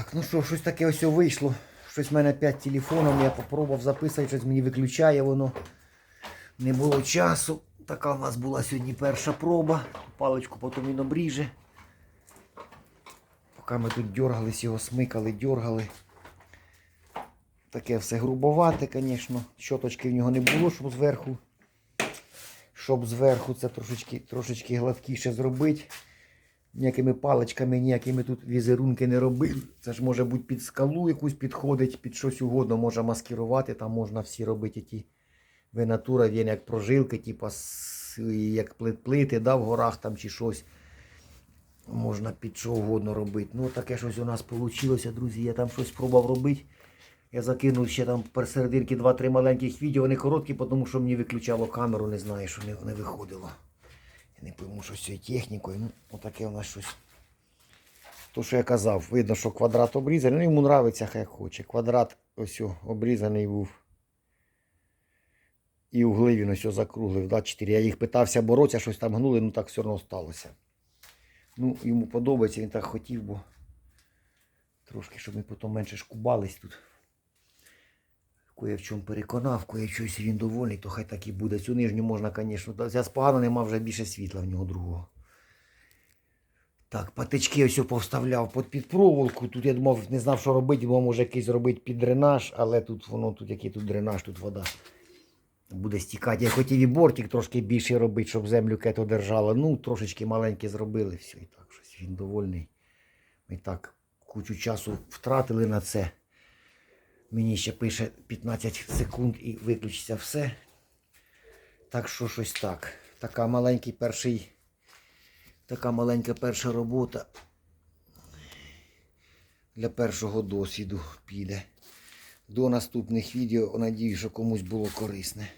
Так, ну що, щось таке ось вийшло. Щось в мене опять телефоном, я попробував записати, щось мені виключає воно. Не було часу. Така в нас була сьогодні перша проба. Паличку потім він обріже. Поки ми тут дергались, його смикали, дергали. Таке все грубовате, звісно. Щоточки в нього не було, щоб зверху. Щоб зверху це трошечки, трошечки гладкіше зробити. Ніякими паличками, ніякими тут візерунки не робили. Це ж може бути під скалу якусь підходить, під щось угодно можна маскирувати. Там можна всі робити ті винатура, він як прожилки, типа як плит плити да, в горах там чи щось. Можна під що угодно робити. Ну таке щось у нас вийшло, друзі. Я там щось спробував робити. Я закинув ще там посерединки 2-3 маленьких відео, вони короткі, тому що мені виключало камеру, не знаю, що не виходило. Не пойму, що з цією технікою. Ну, отаке у нас щось. То, що я казав, видно, що квадрат обрізаний. Ну, йому нравиться, хай хоче. Квадрат ось обрізаний був. І угли він ось закруглив, да, 4. Я їх питався боротися, щось там гнули, ну так все одно сталося. Ну, йому подобається, він так хотів, бо трошки, щоб ми потім менше шкубались тут. Кое в чому переконав, кое в він довольний, то хай так і буде. Цю нижню можна, звісно, зараз погано нема вже більше світла в нього другого. Так, патички ось повставляв під, під проволоку. Тут я думав, не знав, що робити, бо може якийсь робити під дренаж, але тут воно, тут який тут дренаж, тут вода буде стікати. Я хотів і бортик трошки більший робити, щоб землю кето держала. Ну, трошечки маленькі зробили, все і так, щось він довольний. Ми так кучу часу втратили на це. Мені ще пише 15 секунд і виключиться все. Так що щось так. Така маленький перший. Така маленька перша робота для першого досвіду піде. До наступних відео. Надію, що комусь було корисне.